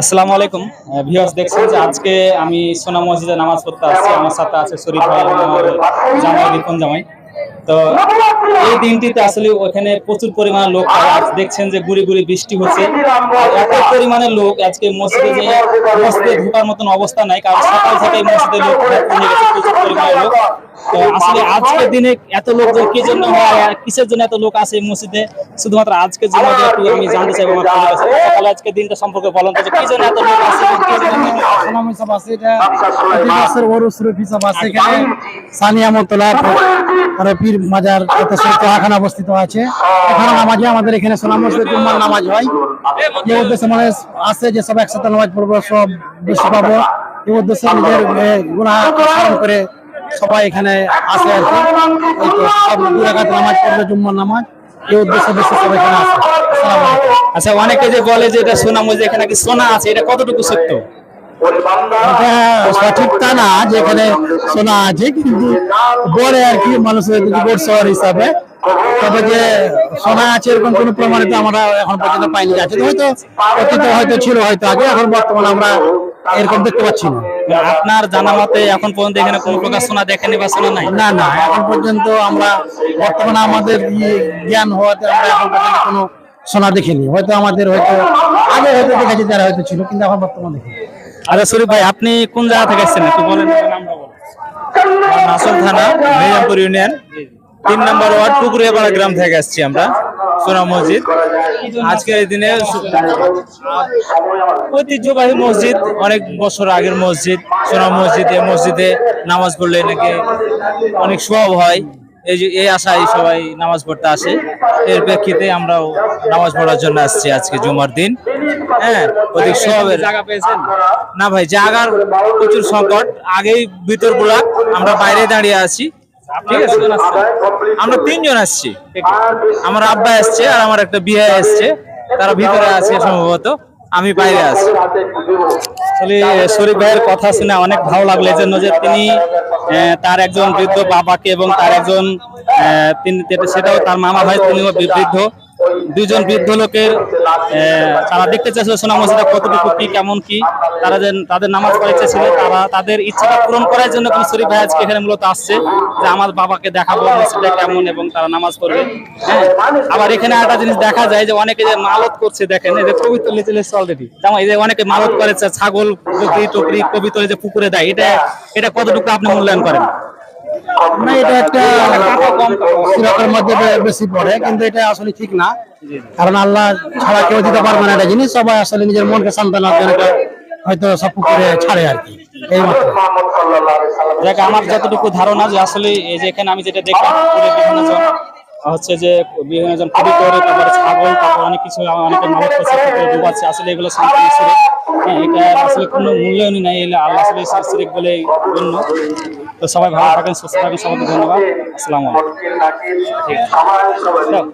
আসসালামু আলাইকুম। যে আজকে আমি সোনা মসজিদে নামাজ পড়তে আসছি। আমার সাথে আছে শরীফ জামাই জামাই। তো এই দিনটিতে আসলে ওখানে প্রচুর পরিমাণে লোক আজ দেখছেন যে গুড়ি গুড়ি বৃষ্টি হচ্ছে। এত পরিমাণে লোক আজকে মসজিদে যে মসজিদে ঢোকার মতন অবস্থা নাই, কারণ সকাল থেকে মসজিদে লোক হয়ে গেছে প্রচুর পরিমাণে লোক। তো আসলে আজকের দিনে এত লোক যে কি জন্য কিসের জন্য এত লোক আসে মসজিদে? শুধুমাত্র আজকের জন্য একটু আমি জানতে চাইব আমার কাছে। তাহলে দিনটা সম্পর্কে বলেন তো কি জন্য এত লোক আসে আছে এটা প্রতি মাসের ওরস রূপ হিসাব আছে এখানে। সানিয়া মতলা পরে পীর মাজার অবস্থিত আছে। এখানে নামাজে আমাদের এখানে মসজিদ জুম্মার নামাজ হয়। যে উদ্দেশ্যে মানে আছে যে সব একসাথে নামাজ পড়ব সব বেশি পাবো। এই উদ্দেশ্যে নিজের গুণা করে সবাই এখানে আসে আর কি। এই তো সব দুরাকাত নামাজ পড়বে জুম্মার নামাজ। এই উদ্দেশ্যে বেশি সবাই এখানে আসে আচ্ছা অনেকে যে বলে যে এটা সোনা মসজিদ এখানে কি সোনা আছে? এটা কতটুকু সত্য? সঠিক তা না যে এখানে সোনা আছে কিন্তু বলে আর কি মানুষের রিপোর্ট শহর হিসাবে। তবে যে সোনা আছে এরকম কোনো প্রমাণিত আমরা এখন পর্যন্ত পাইনি। আছে হয়তো অতীতে হয়তো ছিল হয়তো আগে এখন বর্তমানে আমরা এরকম দেখতে পাচ্ছি না। আপনার জানা মতে এখন পর্যন্ত এখানে কোনো প্রকার সোনা দেখেনি বা সোনা নাই? না না এখন পর্যন্ত আমরা বর্তমানে আমাদের ইয়ে জ্ঞান হওয়াতে আমরা এখন পর্যন্ত কোনো সোনা দেখিনি। হয়তো আমাদের হয়তো আগে হয়তো দেখেছি যারা হয়তো ছিল কিন্তু এখন বর্তমানে দেখিনি। আচ্ছা শরীফ ভাই, আপনি কোন জায়গা থেকে এসেছেন? একটু বলেন। নাসল থানা মেজামপুর ইউনিয়ন। তিন নম্বর ওয়ার্ড পুকুরিয়াপাড়া গ্রাম থেকে আসছি আমরা, সোনা মসজিদ। আজকের এই দিনে ঐতিহ্যবাহী মসজিদ, অনেক বছর আগের মসজিদ, সোনা মসজিদ এই মসজিদে নামাজ পড়লে নাকি অনেক সব হয়। এই যে এই আশায় সবাই নামাজ পড়তে আসে। এর প্রেক্ষিতে আমরাও নামাজ পড়ার জন্য আসছি আজকে জুমার দিন। হ্যাঁ অধিক সবের জায়গা পেয়েছেন? না ভাই জায়গার প্রচুর সংকট। আগেই ভিতরগুলা আমরা বাইরে দাঁড়িয়ে আছি। ঠিক আছে? আমরা তিনজন আসছি। আমার আব্বা আসছে আর আমার একটা বিয়ে আসছে তারা ভিতরে আছে সম্ভবত। আমি বাইরে আছি। আসলে, শরীফ ভাইয়ের কথা শুনে অনেক ভালো লাগল এই জন্য যে তিনি তার একজন বৃদ্ধ বাবাকে এবং তার একজন তিনি সেটাও তার মামা ভাই তিনিও বৃদ্ধ। দুইজন বৃদ্ধ লোকের তারা দেখতে চাইছিল সোনা মসজিদে কতটুকু কি, কেমন কি। তারা যে তাদের নামাজ পড়ার ইচ্ছা ছিল, তারা তাদের ইচ্ছাটা পূরণ করার জন্য কিন্তু শরীফ ভাই আজকে এখানে মূলত আসছে, যে আমার বাবাকে দেখাবো, মসজিদটা কেমন এবং তারা নামাজ পড়বে। হ্যাঁ আবার এখানে একটা জিনিস দেখা যায় যে অনেকে যে মালত করছে, দেখেন, এই যে কবিতা লিচে লিচে অলরেডি যেমন এই যে অনেকে মালত করে যে ছাগল, বকরি, টকরি, কবিতা যে পুকুরে দেয়, এটা এটা কতটুকু আপনি মূল্যায়ন করেন? না, এটা একটা সিরাকের মধ্যে বেশি পড়ে, কিন্তু এটা আসলে ঠিক না। কারণ আল্লাহ ছাড়া কেউ দিতে পারবে না এটা জিনিস, সবাই আসলে নিজের মনকে সান্ত্বনার জন্য হয়তো সব পুকুরে ছাড়ে আর কি। দেখ আমার যতটুকু ধারণা যে আসলে এই যে এখানে আমি যেটা দেখলাম হচ্ছে যে বিভিন্ন জন কবি করে তারপরে ছাগল, তারপর অনেক কিছু অনেকে ডুবাচ্ছে আসলে এগুলো সিরেক। হ্যাঁ এটা আসলে কোনো মূল্যায়নই নাই এগুলো আল্লাহ আসলে সিরেক বলে গণ্য। তো সবাই ভালো থাকেন সুস্থ থাকেন সবাইকে ধন্যবাদ। আসসালামু আলাইকুম।